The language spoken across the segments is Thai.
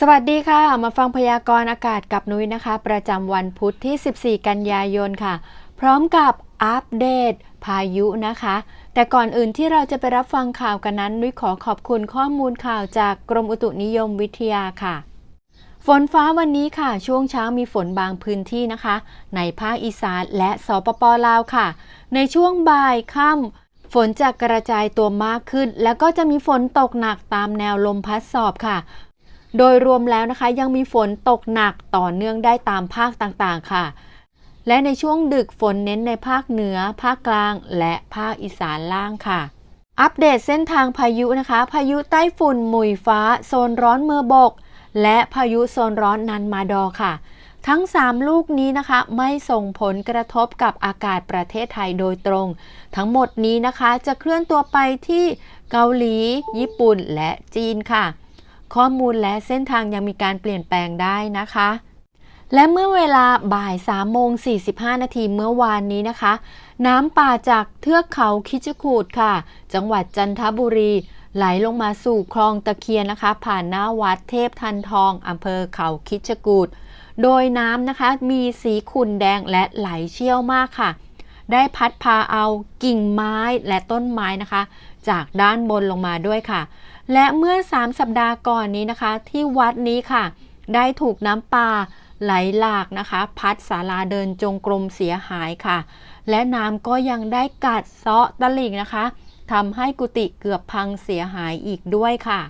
สวัสดีค่ะ มาฟังพยากรณ์อากาศกับนุ้ยนะคะ ประจำวันพุธที่ 14 กันยายนค่ะ พร้อมกับอัปเดตพายุนะคะ แต่ก่อนอื่นที่เราจะไปรับฟังข่าวกันนั้น นุ้ยขอขอบคุณข้อมูลข่าวจากกรมอุตุนิยมวิทยาค่ะ ฝนฟ้าวันนี้ค่ะ ช่วงเช้ามีฝนบางพื้นที่นะคะ ในภาคอีสานและสปปลาวค่ะ ในช่วงบ่ายค่ำฝนจะกระจายตัวมากขึ้น แล้วก็จะมีฝนตกหนักตามแนวลมพัดสอบค่ะ โดยรวมแล้วนะคะยังมีฝนตกหนักต่อเนื่องได้ตามภาคต่างๆค่ะ และในช่วงดึกฝนเน้นในภาคเหนือ ภาคกลาง และภาคอีสานล่างค่ะ อัปเดตเส้นทางพายุนะคะ พายุใต้ฝุ่นหมุยฟ้า โซนร้อนเมือบก และพายุโซนร้อนนันมาดอค่ะ ทั้ง 3 ลูกนี้นะคะ ไม่ส่งผลกระทบกับอากาศประเทศไทยโดยตรง ทั้งหมดนี้นะคะจะเคลื่อนตัวไปที่เกาหลี ญี่ปุ่น และจีนค่ะ ข้อมูลและเส้นทางยังมีการเปลี่ยนแปลงได้นะคะ และเมื่อเวลาบ่าย3โมง45 นาทีเมื่อวานนี้นะคะ น้ำป่าจากเทือกเขาคิชกูดค่ะ จังหวัดจันทบุรี ไหลลงมาสู่คลองตะเคียนนะคะ ผ่านหน้าวัดเทพทันทองอำเภอเขาคิชกูดโดยน้ำนะคะมีสีขุ่นแดงและไหลเชี่ยวมากค่ะ ได้พัดพาเอากิ่งไม้และต้นไม้นะคะ จากด้านบนลงมาด้วยค่ะ และเมื่อ 3 สัปดาห์ก่อนนี้นะคะ ที่วัดนี้ค่ะ ได้ถูกน้ำป่าไหลหลากนะคะ พัดศาลาเดินจงกรมเสียหายค่ะ และน้ำก็ยังได้กัดเซาะตลิ่งนะคะทำให้กุฏิเกือบพังเสียหายอีกด้วยค่ะ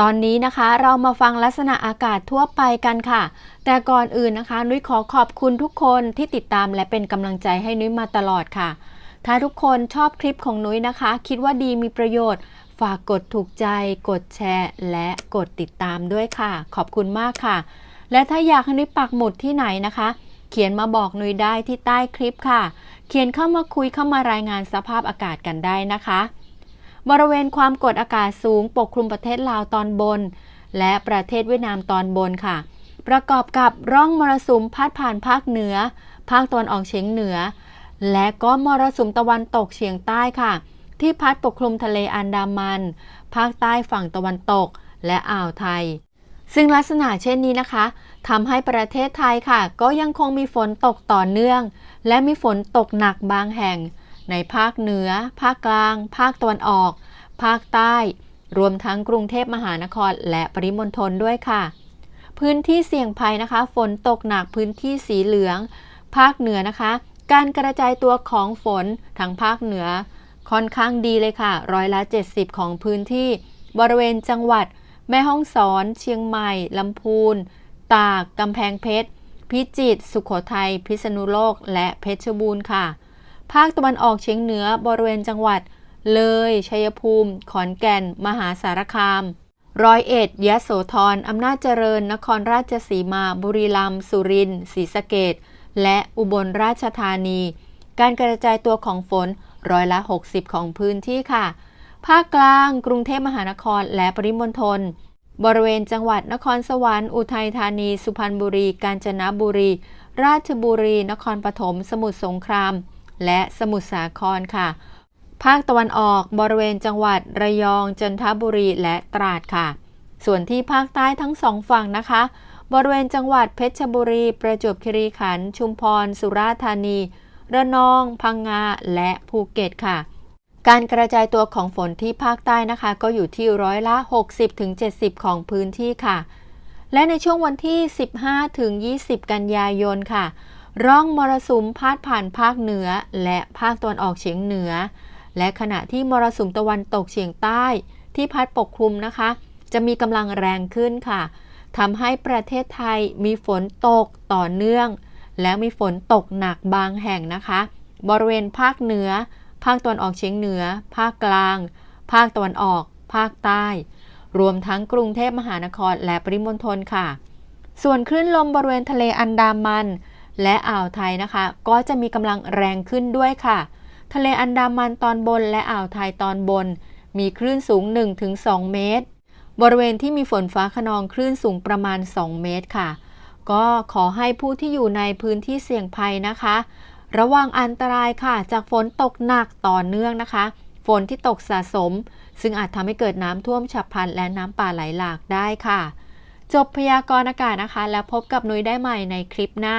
ตอนนี้นะคะเรามาฟังลักษณะอากาศทั่วไปกันค่ะ แต่ก่อนอื่นนะคะ นุ้ยขอขอบคุณทุกคนที่ติดตามและเป็นกำลังใจให้นุ้ยมาตลอดค่ะ ถ้าทุกคนชอบคลิปของนุ้ยนะคะ คิดว่าดีมีประโยชน์ ฝากกดถูกใจ กดแชร์ และกดติดตามด้วยค่ะ ขอบคุณมากค่ะ และถ้าอยากให้นุ้ยปักหมุดที่ไหนนะคะ เขียนมาบอกนุ้ยได้ที่ใต้คลิปค่ะ เขียนเข้ามาคุยเข้ามารายงานสภาพอากาศกันได้นะคะ บริเวณความกดอากาศสูงปกคลุมประเทศลาวตอนบน และประเทศเวียดนามตอนบนค่ะ ประกอบกับร่องมรสุมพัดผ่านภาคเหนือ ภาคตะวันออกเฉียงเหนือ และก็มรสุมตะวันตกเฉียงใต้ค่ะ ที่พัดปกคลุมทะเลอันดามัน ภาคใต้ฝั่งตะวันตก และอ่าวไทย ซึ่งลักษณะเช่นนี้นะคะทำให้ประเทศไทยค่ะ ก็ยังคงมีฝนตกต่อเนื่อง และมีฝนตกหนักบางแห่ง ในภาคเหนือ ภาคกลาง ภาคตะวันออก ภาคใต้ รวมทั้งกรุงเทพมหานครและปริมณฑลด้วยค่ะ พื้นที่เสี่ยงภัยนะคะ ฝนตกหนักพื้นที่สีเหลือง ภาคเหนือนะคะ การกระจายตัวของฝนทางภาคเหนือ ค่อนข้างดีเลยค่ะ ร้อยละ 70 ของพื้นที่ บริเวณจังหวัด แม่ฮ่องสอน เชียงใหม่ ลำพูน ตาก กำแพงเพชรพิจิตรสุขโขทัย พิษณุโลก และเพชรบูรณ์ค่ะ ภาคตะวันออกเฉียงเหนือบริเวณจังหวัด เลย ชัยภูมิ ขอนแก่น มหาสารคาม ร้อยเอ็ดยะโสธรอำนาจเจริญ นครราชสีมา บุรีรัมย์ สุรินทร์ ศรีสะเกดและอุบลราชธานี การกระจายตัวของฝนร้อยละ 60 ของพื้นที่ค่ะ ภาคกลาง กรุงเทพมหานคร และปริมณฑล บริเวณจังหวัดนครสวรรค์ อุทัยธานี สุพรรณบุรี กาญจนบุรี ราชบุรี นครปฐม สมุทรสงคราม และสมุทรสาครค่ะ ภาคตะวันออกบริเวณจังหวัดระยองจันทบุรีและตราดค่ะ ส่วนที่ภาคใต้ทั้งสองฝั่งนะคะ บริเวณจังหวัดเพชรบุรี ประจวบคีรีขันธ์ชุมพร สุราษฎร์ธานี ระนอง พังงา และภูเก็ตค่ะการกระจายตัวของฝนที่ภาคใต้นะคะ ก็อยู่ที่ร้อยละ 60-70 ของพื้นที่ค่ะ และในช่วงวันที่ 15-20 กันยายนค่ะ ร่องมรสุมพาดผ่านภาคเหนือ และภาคตะวันออกเฉียงเหนือ และขณะที่มรสุมตะวันตกเฉียงใต้ ที่พัดปกคลุมนะคะ จะมีกำลังแรงขึ้นค่ะทำให้ประเทศไทยมีฝนตกต่อเนื่อง และมีฝนตกหนักบางแห่งนะคะ บริเวณภาคเหนือ ภาคตะวันออกเฉียงเหนือ ภาคกลาง ภาคตะวันออก ภาคใต้ รวมทั้งกรุงเทพมหานครและปริมณฑลค่ะ ส่วนคลื่นลมบริเวณทะเลอันดามัน และอ่าวไทยนะคะ ก็จะมีกำลังแรงขึ้นด้วยค่ะ ทะเลอันดามันตอนบนและอ่าวไทยตอนบน มีคลื่นสูง 1-2 เมตร บริเวณที่มีฝนฟ้าขนองคลื่นสูงประมาณ 2 เมตรค่ะ ก็ขอให้ผู้ที่อยู่ในพื้นที่เสี่ยงภัยนะคะ ระวังอันตรายค่ะ จากฝนตกหนักต่อเนื่องนะคะ ฝนที่ตกสะสม ซึ่งอาจทำให้เกิดน้ำท่วมฉับพลันและน้ำป่าไหลหลากได้ค่ะ จบพยากรณ์อากาศนะคะ แล้วพบกับนุ้ยได้ใหม่ในคลิปหน้า